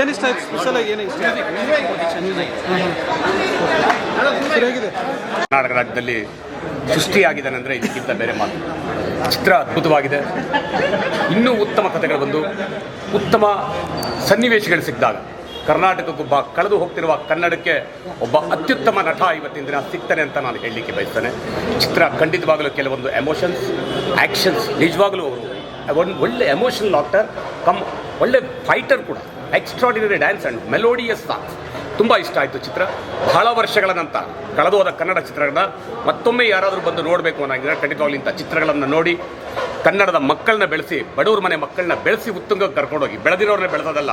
ಏನು ಇಷ್ಟ ಆಯ್ತು? ಸ್ಪೆಷಲ್ ಆಗಿ ಏನು ಕರ್ನಾಟಕ ರಾಜ್ಯದಲ್ಲಿ ಅಂದರೆ ಇದಕ್ಕಿಂತ ಬೇರೆ ಮಾತು. ಚಿತ್ರ ಅದ್ಭುತವಾಗಿದೆ. ಇನ್ನೂ ಉತ್ತಮ ಕಥೆಗಳು ಬಂದು, ಉತ್ತಮ ಸನ್ನಿವೇಶಗಳು ಸಿಕ್ಕಿದಾಗ, ಕರ್ನಾಟಕಕ್ಕೊಬ್ಬ ಕಳೆದು ಹೋಗ್ತಿರುವ ಕನ್ನಡಕ್ಕೆ ಒಬ್ಬ ಅತ್ಯುತ್ತಮ ನಟ ಇವತ್ತಿನ ದಿನ ಸಿಗ್ತಾನೆ ಅಂತ ನಾನು ಹೇಳಲಿಕ್ಕೆ ಬಯಸ್ತೇನೆ. ಚಿತ್ರ ಖಂಡಿತವಾಗಲೂ ಕೆಲವೊಂದು ಎಮೋಷನ್ಸ್ ಆ್ಯಕ್ಷನ್ಸ್ ನಿಜವಾಗಲೂ ಅವರು ಒಂದು ಒಳ್ಳೆ ಎಮೋಷನಲ್ ಆಕ್ಟರ್ ಕಮ್, ಒಳ್ಳೆ ಫೈಟರ್ ಕೂಡ. Extraordinary dance and melodious songs ತುಂಬ ಇಷ್ಟ ಆಯಿತು ಚಿತ್ರ. ಬಹಳ ವರ್ಷಗಳ ನಂತರ ಕಳೆದೋದ ಕನ್ನಡ ಚಿತ್ರಗಳನ್ನ ಮತ್ತೊಮ್ಮೆ ಯಾರಾದರೂ ಬಂದು ನೋಡಬೇಕು ಅನ್ನೋಂಗಿದ್ರೆ ಖಂಡಿತವಾಗ್ಲಿ ಇಂಥ ಚಿತ್ರಗಳನ್ನು ನೋಡಿ ಕನ್ನಡದ ಮಕ್ಕಳನ್ನ ಬೆಳೆಸಿ, ಬಡವ್ರ ಮನೆ ಮಕ್ಕಳನ್ನ ಬೆಳೆಸಿ ಉತ್ತುಂಗಕ್ಕೆ ಕರ್ಕೊಂಡೋಗಿ. ಬೆಳೆದಿರೋರನ್ನ ಬೆಳೆಸೋದಲ್ಲ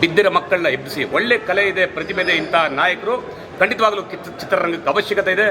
ಬಿದ್ದಿರೋ ಮಕ್ಕಳನ್ನ ಎಬ್ಬಿಸಿ. ಒಳ್ಳೆ ಕಲೆ ಇದೆ ಪ್ರತಿಭೆ ಇದೆ ಇಂಥ ನಾಯಕರು. ಖಂಡಿತವಾಗಲೂ ಚಿತ್ರರಂಗಕ್ಕೆ ಅವಶ್ಯಕತೆ ಇದೆ.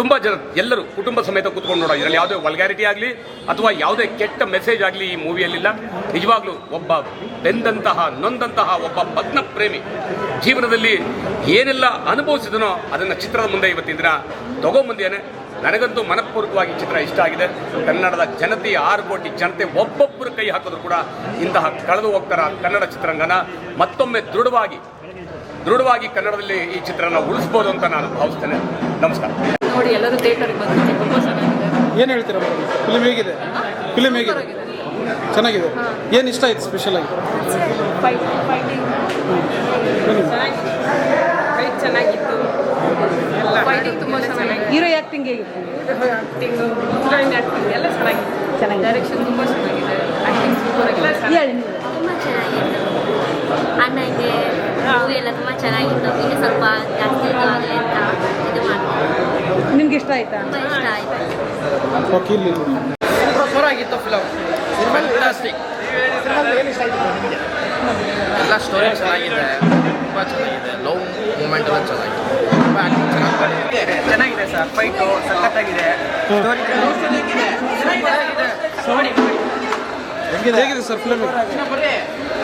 ತುಂಬ ಜನ ಎಲ್ಲರೂ ಕುಟುಂಬ ಸಮೇತ ಕೂತ್ಕೊಂಡು ನೋಡೋ ಇದರಲ್ಲಿ ಯಾವುದೇ ವಲ್ಗ್ಯಾರಿಟಿ ಆಗಲಿ ಅಥವಾ ಯಾವುದೇ ಕೆಟ್ಟ ಮೆಸೇಜ್ ಆಗಲಿ ಈ ಮೂವಿಯಲ್ಲಿಲ್ಲ ನಿಜವಾಗ್ಲೂ ಒಬ್ಬ ಬೆಂದಂತಹ, ನೊಂದಂತಹ ಒಬ್ಬ ಭಗ್ನ ಪ್ರೇಮಿ ಜೀವನದಲ್ಲಿ ಏನೆಲ್ಲ ಅನುಭವಿಸಿದನೋ ಅದನ್ನು ಚಿತ್ರದ ಮುಂದೆ ಇವತ್ತಿನ ದಿನ ತಗೊಂಬಂದೇನೆ ನನಗಂತೂ ಮನಪೂರ್ವಕವಾಗಿ ಚಿತ್ರ ಇಷ್ಟ ಆಗಿದೆ. ಕನ್ನಡದ ಜನತೆ, ಆರು ಕೋಟಿ ಜನತೆ ಒಬ್ಬೊಬ್ಬರು ಕೈ ಹಾಕಿದ್ರು ಕೂಡ ಇಂತಹ ಕಳೆದು ಹೋಗ್ತಾರ ಕನ್ನಡ ಚಿತ್ರರಂಗನ. ಮತ್ತೊಮ್ಮೆ ದೃಢವಾಗಿ ದೃಢವಾಗಿ ಕನ್ನಡದಲ್ಲಿ ಈ ಚಿತ್ರನ ಉಳಿಸ್ಬೋದು ಅಂತ ನಾನು ಭಾವಿಸ್ತೇನೆ. ನಮಸ್ಕಾರ. ನೋಡಿ ಎಲ್ಲರೂ ಥಿಯೇಟರ್ಗೆ ಬಂದಿದ್ದೀವಿ ತುಂಬ ಚೆನ್ನಾಗಿದೆ. ಏನು ಹೇಳ್ತೀರಾ ಫಿಲ್ಮ್ ಹೇಗಿದೆ? ಫಿಲ್ಮ್ ಹೇಗಿದೆ? ಚೆನ್ನಾಗಿದೆ. ಏನು ಇಷ್ಟ ಆಯ್ತು ಸ್ಪೆಷಲ್ ಆಗಿ? ಫೈಟಿಂಗ್ ಫೈಟ್ ಚೆನ್ನಾಗಿತ್ತು. ಎಲ್ಲ ಫೈಟಿಂಗ್ ತುಂಬ ಚೆನ್ನಾಗಿದೆ. ಹೀರೋ ಆ್ಯಕ್ಟಿಂಗ್ ಹೇಗಿತ್ತು ಆ್ಯಕ್ಟಿಂಗ್ ಎಲ್ಲ ಚೆನ್ನಾಗಿದೆ. ಚೆನ್ನಾಗಿ ಡೈರೆಕ್ಷನ್ ತುಂಬ ಚೆನ್ನಾಗಿದೆ. ಆ್ಯಕ್ಟಿಂಗ್ ಸೂಪರ್ ಚೆನ್ನಾಗಿತ್ತು ಆಮೇಲೆ ಮೂವಿ ಎಲ್ಲ ತುಂಬ ಚೆನ್ನಾಗಿತ್ತು. ಇನ್ನು ಸ್ವಲ್ಪ ಜಾಸ್ತಿ ಇದು ಆಗಲಿ ಅಂತ ಇದು ಮಾಡ್ತೀನಿ ನಿಮ್ಗೆ ಇಷ್ಟ ಆಯ್ತಾ? ತುಂಬ ಇಷ್ಟ ಆಯ್ತು. ಸೂಪರಾಗಿತ್ತು ಫಿಲಮ್ ಫ್ಯಾಂಟಾಸ್ಟಿಕ್ ಎಲ್ಲ ಸ್ಟೋರಿ ಚೆನ್ನಾಗಿದೆ. ತುಂಬ ಚೆನ್ನಾಗಿದೆ. ಲವ್ ಮೂಮೆಂಟ್ ಎಲ್ಲ ಚೆನ್ನಾಗಿದೆ. ತುಂಬ ಆ್ಯಕ್ಟಿಂಗ್ ಚೆನ್ನಾಗಿದೆ ಸರ್. ಫೈಟು ಸಖತ್ತಾಗಿದೆ. ಸ್ಟೋರಿ ಹೇಗಿದೆ? ಸರ್ ಫಿಲ್ಮ್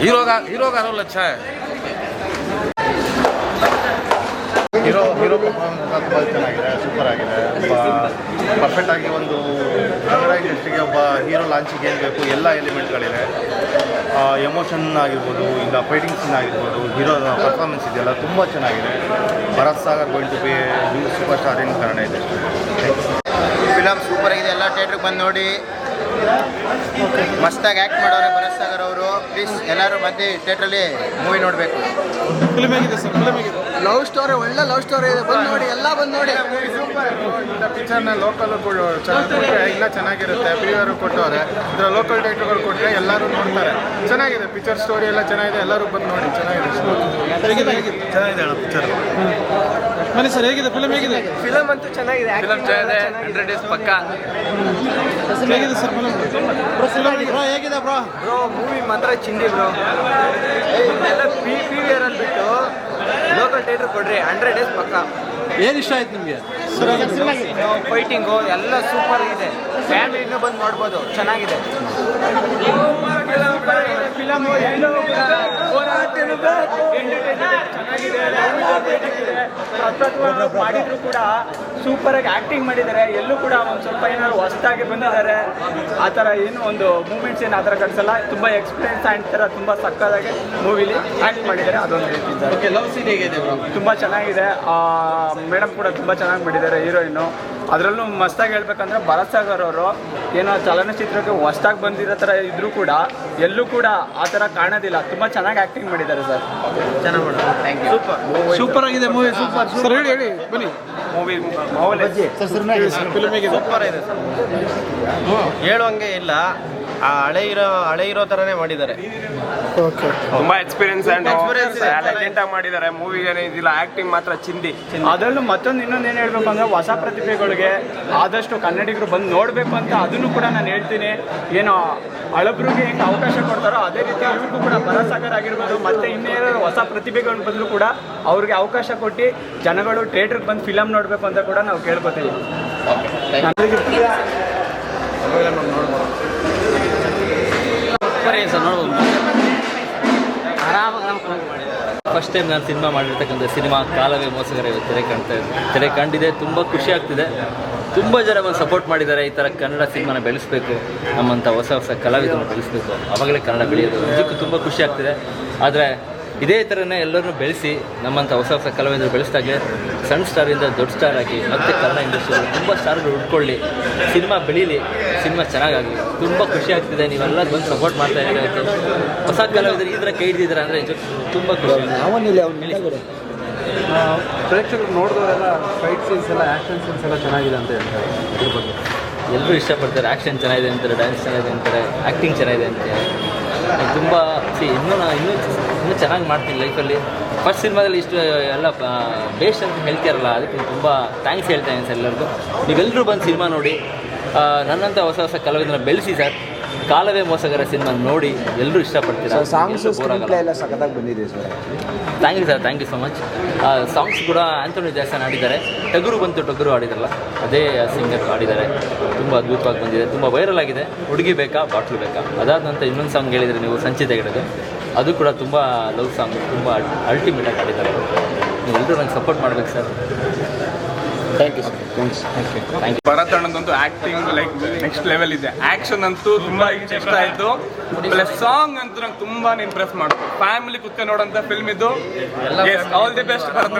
हीरो का हीरो का रोल अच्छा है ಹೀರೋ ಹೀರೋ ಪರ್ಫಾರ್ಮೆನ್ಸ್ ಎಲ್ಲ ತುಂಬ ಚೆನ್ನಾಗಿದೆ ಸೂಪರ್ ಆಗಿದೆ ಒಬ್ಬ ಪರ್ಫೆಕ್ಟ್ ಆಗಿ ಒಂದು ಕನ್ನಡ ಇಂಡಸ್ಟ್ರಿಗೆ ಒಬ್ಬ ಹೀರೋ ಲಾಂಚಿಗೆ ಏನು ಬೇಕು ಎಲ್ಲ ಎಲಿಮೆಂಟ್ಗಳಿದೆ ಎಮೋಷನ್ ಆಗಿರ್ಬೋದು ಇಲ್ಲ ಫೈಟಿಂಗ್ ಸೀನ್ ಆಗಿರ್ಬೋದು ಹೀರೋ ಪರ್ಫಾರ್ಮೆನ್ಸ್ ಇದೆಯಲ್ಲ ತುಂಬ ಚೆನ್ನಾಗಿದೆ Bharath Sagar going to be super star in Kannada industry film super ಆಗಿದೆ ಎಲ್ಲ ಥಿಯೇಟ್ರಿಗೆ ಬಂದು ನೋಡಿ ಮಸ್ತಾಗಿ ಆ್ಯಕ್ಟ್ ಮಾಡೋರೆ ಭರತ್ ಸಾಗರ್ ಅವರು. ಪ್ಲೀಸ್ ಎಲ್ಲರೂ ಬಂದು ಥಿಯೇಟ್ರಲ್ಲಿ ಮೂವಿ ನೋಡಬೇಕು. ಫಿಲ್ಮ್ ಹೇಗಿದೆ ಸರ್ ಫಿಲ್ಮ್ ಹೇಗಿದೆ ಲವ್ ಸ್ಟೋರಿ ಒಳ್ಳೆ ಲವ್ ಸ್ಟೋರಿ ಇದೆ. ಬಂದು ನೋಡಿ ಎಲ್ಲ ಬಂದು ನೋಡಿ. ಪಿಕ್ಚರ್ನ ಲೋಕಲ್ ಕೊಟ್ಟರೆ ಎಲ್ಲ ಚೆನ್ನಾಗಿರುತ್ತೆ. ಪ್ರಿಯರು ಕೊಟ್ಟವ್ರೆ. ಇದರ ಲೋಕಲ್ ಡೈರೆಕ್ಟರ್ಗಳು ಕೊಟ್ಟರೆ ಎಲ್ಲರೂ ನೋಡ್ತಾರೆ. ಚೆನ್ನಾಗಿದೆ ಪಿಕ್ಚರ್ ಸ್ಟೋರಿ ಎಲ್ಲ ಚೆನ್ನಾಗಿದೆ ಎಲ್ಲರೂ ಬಂದು ನೋಡಿ ಚೆನ್ನಾಗಿದೆ. ಹೇಗಿದೆ ಹೇಗಿದೆ ಚೆನ್ನಾಗಿದೆ ಅಣ್ಣ ಪಿಕ್ಚರ್ ಮನೆ ಸರ್ ಹೇಗಿದೆ ಫಿಲಮ್ ಹೇಗಿದೆ? ಫಿಲಮ್ ಅಂತೂ ಚೆನ್ನಾಗಿದೆ ಫಿಲಮ್ ಚೆನ್ನಾಗಿದೆ ಹಂಡ್ರೆಡ್ ಡೇಸ್ ಪಕ್ಕ. ಹೇಗಿದೆ ಸರ್ ಫಿಲಂ ಬ್ರೋ ಹೇಗಿದೆ? ಬ್ರೋ ಬ್ರೋ ಮೂವಿ ಮಾತ್ರ ಚಿಂದಿ ಬ್ರೋ ಎಲ್ಲ ಪಿ ಪಿ ವಿ ಆರಲ್ಲಿ ಬಿಟ್ಟು ಲೋಕಲ್ ಥಿಯೇಟರ್ ಕೊಡ್ರಿ ಹಂಡ್ರೆಡ್ ಡೇಸ್ ಪಕ್ಕ. ಏನು ಇಷ್ಟ ಆಯ್ತು ನಿಮಗೆ? ಫೈಟಿಂಗು ಎಲ್ಲ ಸೂಪರ್ ಇದೆ. ಫ್ಯಾಮಿಲಿನೂ ಬಂದು ನೋಡ್ಬೋದು ಚೆನ್ನಾಗಿದೆ. ಫಿಲಮು ಎಲ್ಲೋ ಮಾಡಿದ್ರು ಕೂಡ ಸೂಪರ್ ಆಗಿ ಆಕ್ಟಿಂಗ್ ಮಾಡಿದ್ದಾರೆ. ಎಲ್ಲೂ ಕೂಡ ಒಂದು ಸ್ವಲ್ಪ ಏನಾದ್ರು ಹೊಸದಾಗಿ ಬಂದಿದ್ದಾರೆ. ಆ ಥರ ಏನು ಒಂದು ಮೂಮೆಂಟ್ಸ್ ಏನು ಆ ಥರ ಕಟ್ಸಲ್ಲ ತುಂಬ ಎಕ್ಸ್ಪೀರಿಯನ್ಸ್ ಆ್ಯಂಡ್ ಥರ ತುಂಬ ಸಕ್ಕದಾಗಿ ಮೂವಿಲಿ ಆ್ಯಕ್ಟ್ ಮಾಡಿದ್ದಾರೆ. ಅದೊಂದು ರೀತಿ. ಲವ್ ಸೀನ್ ಹೇಗಿದೆ ತುಂಬ ಚೆನ್ನಾಗಿದೆ. ಮೇಡಮ್ ಕೂಡ ತುಂಬಾ ಚೆನ್ನಾಗಿ ಮಾಡಿದ್ದಾರೆ ಹೀರೋಯಿನ್ನು ಅದರಲ್ಲೂ ಮಸ್ತಾಗಿ ಹೇಳ್ಬೇಕಂದ್ರೆ ಭರತ್ ಸಾಗರ್ ಅವರು ಏನೋ ಚಲನಚಿತ್ರಕ್ಕೆ ಹೊಸ್ದಾಗಿ ಬಂದಿರೋ ಥರ ಇದ್ರೂ ಕೂಡ ಎಲ್ಲೂ ಕೂಡ ಆ ಥರ ಕಾಣೋದಿಲ್ಲ. ತುಂಬ ಚೆನ್ನಾಗಿ ಆ್ಯಕ್ಟಿಂಗ್ ಮಾಡಿದ್ದಾರೆ ಸರ್. ಚೆನ್ನಾಗಿ ಮಾಡೋದು ಥ್ಯಾಂಕ್ ಯು ಸೂಪರ್ ಸೂಪರ್ ಆಗಿದೆ ಮೂವಿ ಸೂಪರ್ ಸರ್ ಹೇಳಿ ಹೇಳಿ ಬನ್ನಿ. ಮೂವಿ ಸೂಪರ್ ಇದೆ ಸರ್. ಹೇಳುವಂಗೆ ಇಲ್ಲ. ಆ ಹಳೆ ಇರೋ ಹಳೆ ಇರೋ ಥರನೇ ಮಾಡಿದ್ದಾರೆ. ಓಕೆ. ತುಂಬಾ ಎಕ್ಸ್ಪೀರಿಯನ್ಸ್ ಅಂಡ್ Experience ಇದೆ. ಆಗಿ ಮಾಡಿದ್ದಾರೆ. ಮೂವಿ ಏನೇ ಇದಿಲ್ಲ ಆಕ್ಟಿಂಗ್ ಮಾತ್ರ ಚಿಂದಿ. ಅದರಲ್ಲೂ ಮತ್ತೊಂದು ಇನ್ನೊಂದು ಏನು ಹೇಳ್ಬೇಕು ಅಂದ್ರೆ ಹೊಸ ಪ್ರತಿಭೆಗಳಿಗೆ ಆದಷ್ಟು ಕನ್ನಡಿಗರು ಬಂದು ನೋಡಬೇಕು ಅಂತ ಅದನ್ನು ಕೂಡ ನಾನು ಹೇಳ್ತೀನಿ. ಏನು ಹಳಬ್ರಿಗೆ ಹೆಂಗ್ ಅವಕಾಶ ಕೊಡ್ತಾರೋ ಅದೇ ರೀತಿ ಇವ್ರಿಗೂ ಕೂಡ ಭರಸಾಗರ್ ಆಗಿರ್ಬೋದು. ಮತ್ತೆ ಇನ್ನೇನಾದ್ರು ಹೊಸ ಪ್ರತಿಭೆಗಳು ಬಂದರೂ ಕೂಡ ಅವ್ರಿಗೆ ಅವಕಾಶ ಕೊಟ್ಟು ಜನಗಳು ಥಿಯೇಟ್ರಿಗೆ ಬಂದು ಫಿಲಮ್ ನೋಡಬೇಕು ಅಂತ ಕೂಡ ನಾವು ಕೇಳ್ಕೊತೀವಿ. ಸರ್ ನೋಡ್ಬೋದು ಫಸ್ಟ್ ಟೈಮ್ ನಾನು ಸಿನಿಮಾ ಮಾಡಿರ್ತಕ್ಕಂಥ ಸಿನಿಮಾ ಕಾಲವೇ ಮೋಸಗರ ಇವತ್ತು ತೆರೆ ಕಾಣ್ತಾ ಇದೆ. ತೆರೆ ಕಂಡಿದೆ, ತುಂಬ ಖುಷಿ ಆಗ್ತಿದೆ. ತುಂಬ ಜನ ಬಂದು ಸಪೋರ್ಟ್ ಮಾಡಿದ್ದಾರೆ. ಈ ಥರ ಕನ್ನಡ ಸಿನಿಮಾನ ಬೆಳೆಸಬೇಕು. ನಮ್ಮಂಥ ಹೊಸ ಹೊಸ ಕಲಾವಿದರನ್ನು ಬೆಳೆಸಬೇಕು. ಅವಾಗಲೇ ಕನ್ನಡ ಬೆಳೆಯೋದು. ಇದಕ್ಕೂ ತುಂಬ ಖುಷಿ ಆಗ್ತಿದೆ. ಆದರೆ ಇದೇ ಥರನೇ ಎಲ್ಲರನ್ನೂ ಬೆಳೆಸಿ ನಮ್ಮಂಥ ಹೊಸ ಹೊಸ ಕಲಾವಿದರು ಬೆಳೆಸ್ದಾಗೆ ಸಣ್ಣ ಸ್ಟಾರಿಂದ ದೊಡ್ಡ ಸ್ಟಾರ್ ಆಗಿ ಮತ್ತೆ ಕನ್ನಡ ಇಂಡಸ್ಟ್ರಿಯಲ್ಲಿ ತುಂಬ ಸ್ಟಾರ್ಗಳು ಹುಡ್ಕೊಳ್ಳಿ ಸಿನಿಮಾ ಬೆಳೀಲಿ ಸಿನಿಮಾ ಚೆನ್ನಾಗಾಗಲಿ. ತುಂಬ ಖುಷಿ ಆಗ್ತಿದೆ. ನೀವೆಲ್ಲ ಬಂದು ಸಪೋರ್ಟ್ ಮಾಡ್ತಾ ಇದ್ದಾರೆ ಹೊಸ ಕಲಾವಿದರು ಈ ಥರ ಕೈ ಹಿಡಿದಿದ್ದಾರೆ ಅಂದರೆ ತುಂಬ ಖುಷಿ. ಪ್ರೇಕ್ಷಕರು ನೋಡಿದವರೆಲ್ಲ ಫೈಟ್ ಸೀನ್ಸ್ ಎಲ್ಲ ಆ್ಯಕ್ಷನ್ ಸೀನ್ಸ್ ಎಲ್ಲ ಚೆನ್ನಾಗಿದೆ ಅಂತ ಹೇಳ್ತಾರೆ. ಇದ್ರ ಬಗ್ಗೆ. ಎಲ್ಲರೂ ಇಷ್ಟಪಡ್ತಾರೆ. ಆ್ಯಕ್ಷನ್ ಚೆನ್ನಾಗಿದೆ ಅಂತಾರೆ ಡ್ಯಾನ್ಸ್ ಚೆನ್ನಾಗಿದೆ ಅಂತಾರೆ ಆ್ಯಕ್ಟಿಂಗ್ ಚೆನ್ನಾಗಿದೆ ಅಂತಾರೆ. ತುಂಬ ಸಿ ಇನ್ನೂ ನಾನು ಇನ್ನೂ ಇನ್ನೂ ಚೆನ್ನಾಗಿ ಮಾಡ್ತೀನಿ ಲೈಫಲ್ಲಿ ಫಸ್ಟ್ ಸಿನಿಮಾದಲ್ಲಿ ಇಷ್ಟು ಎಲ್ಲ ಬೇಸ್ಟ್ ಅಂತ ಹೇಳ್ತಿರಲ್ಲ ಅದಕ್ಕೆ ತುಂಬ ಥ್ಯಾಂಕ್ಸ್ ಹೇಳ್ತಾ ಇದ್ದೀನಿ ಸರ್ ಎಲ್ಲರಿಗೂ. ನೀವೆಲ್ಲರೂ ಬಂದು ಸಿನಿಮಾ ನೋಡಿ ನನ್ನಂಥ ಹೊಸ ಹೊಸ ಕಲಾವಿದನ ಬೆಳೆಸಿ ಸರ್ ಕಾಲವೇ ಮೋಸಗರ ಸಿನಿಮಾ ನೋಡಿ ಎಲ್ಲರೂ ಇಷ್ಟಪಡ್ತೀರಾ? ಸಾಂಗ್ಸ್ ಎಲ್ಲೂ ಸಖತ್ತಾಗಿ ಬಂದಿದೆ sir thank you sir thank you so much songs ಕೂಡ ಆಂಥೋನಿ ಜಾಸನ್ ಆಡಿದ್ದಾರೆ ಟಗರು ಬಂತು ಟಗರು ಆಡಿದ್ರಲ್ಲ ಅದೇ ಸಿಂಗರ್ ಆಡಿದ್ದಾರೆ ತುಂಬ ಅದ್ಭುತವಾಗಿ ಬಂದಿದೆ ತುಂಬ ವೈರಲ್ ಆಗಿದೆ. ಹುಡುಗಿ ಬೇಕಾ ಬಾಟ್ಲು ಬೇಕಾ? ಅದಾದ ನಂತರ ಇನ್ನೊಂದು ಸಾಂಗ್ ಹೇಳಿದರೆ ನೀವು ಸಂಚಿತೆಗಿಡೋದು ಅದು ಕೂಡ ತುಂಬ ಲವ್ ಸಾಂಗ್ ತುಂಬ ಅಲ್ಟಿಮೇಟಾಗಿ ಆಡಿದ್ದಾರೆ ನೀವು ಎಲ್ಲರೂ ನಂಗೆ ಸಪೋರ್ಟ್ ಮಾಡ್ಬೇಕು sir thank you sir thanks thank you Bharath ಅಣ್ಣಂದಂತೂ acting like next level ಇದೆ. ಆಕ್ಷನ್ ಅಂತೂ ತುಂಬಾ ಇಷ್ಟ ಆಯ್ತು. ಪ್ಲಸ್ ಸಾಂಗ್ ಅಂತೂ ನಂಗೆ ತುಂಬಾ ಇಂಪ್ರೆಸ್ ಮಾಡ್ತು. ಫ್ಯಾಮಿಲಿ ಕುತ್ಕೊಂಡು ನೋಡೋಂಥ ಫಿಲ್ಮ್ ಇದು. ಆಲ್ ದಿ ಬೆಸ್ಟ್ ಭರತ್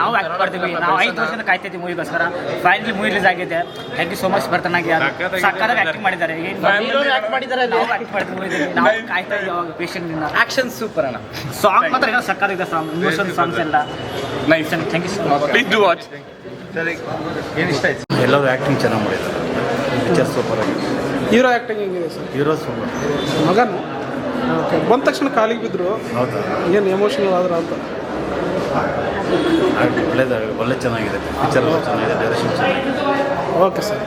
ನಾವು ಆಕ್ಟ್ ಮಾಡ್ತೀವಿ. ನಾವು ಐದು ವರ್ಷದಿಂದ ಕಾಯ್ತಿದ್ವಿ ಮೂವಿಗೋಸ್ಕರ ಫೈನಲಿ ಮೂವಿ ರಿಲೀಸ್ ಆಗಿದೆ. ಥ್ಯಾಂಕ್ ಯು ಸೋ ಮಚ್ ಭರತನಾಗಿ ಸಕ್ಕತ್ತಾಗಿ ಆಕ್ಟಿಂಗ್ ಮಾಡಿದ್ದಾರೆ. ಆಕ್ಟ್ ಮಾಡಿದ್ದಾರೆ ನಾವು ಆಕ್ಟ್ ಮಾಡ್ತೀವಿ. ನಾವು ಕಾಯ್ತಾ ಇದ್ದೀವಿ ಅವಾಗ ಪೇಷಂಟ್ ಇಂದ. ಆಕ್ಷನ್ ಸೂಪರ್ ಅಣ್ಣ. ಸಾಂಗ್ ಮಾತ್ರ ಏನೋ ಸಕ್ಕತ್ತಾಗಿದೆ ಸಾಂಗ್ ಇಮೋಷನ್ ಸಾಂಗ್ಸ್ ಎಲ್ಲ. Nice thank you so much please do watch ಎಲ್ಲರೂ ಆ್ಯಕ್ಟಿಂಗ್ ಚೆನ್ನಾಗಿ ಮಾಡಿದ್ದಾರೆ. ಪಿಕ್ಚರ್ ಸೂಪರ್ ಆಗಿದೆ. ಹೀರೋ ಆ್ಯಕ್ಟಿಂಗ್ ಹೆಂಗಿದೆ ಸರ್? ಹೀರೋ ಸೂಪರ್ ಮಗನು? ಓಕೆ ಬಂದ ತಕ್ಷಣ ಕಾಲಿಗೆ ಬಿದ್ದರು ಹೌದಾ. ಏನು ಎಮೋಷನಲ್ ಆದ್ರೆ ಅಂತ? ಒಳ್ಳೆಯದಾಗ ಒಳ್ಳೆ ಚೆನ್ನಾಗಿದೆ. ಪಿಕ್ಚರ್ ಚೆನ್ನಾಗಿದೆ. ಡೈರೆಕ್ಷನ್ ಚೆನ್ನಾಗಿದೆ. Okay sir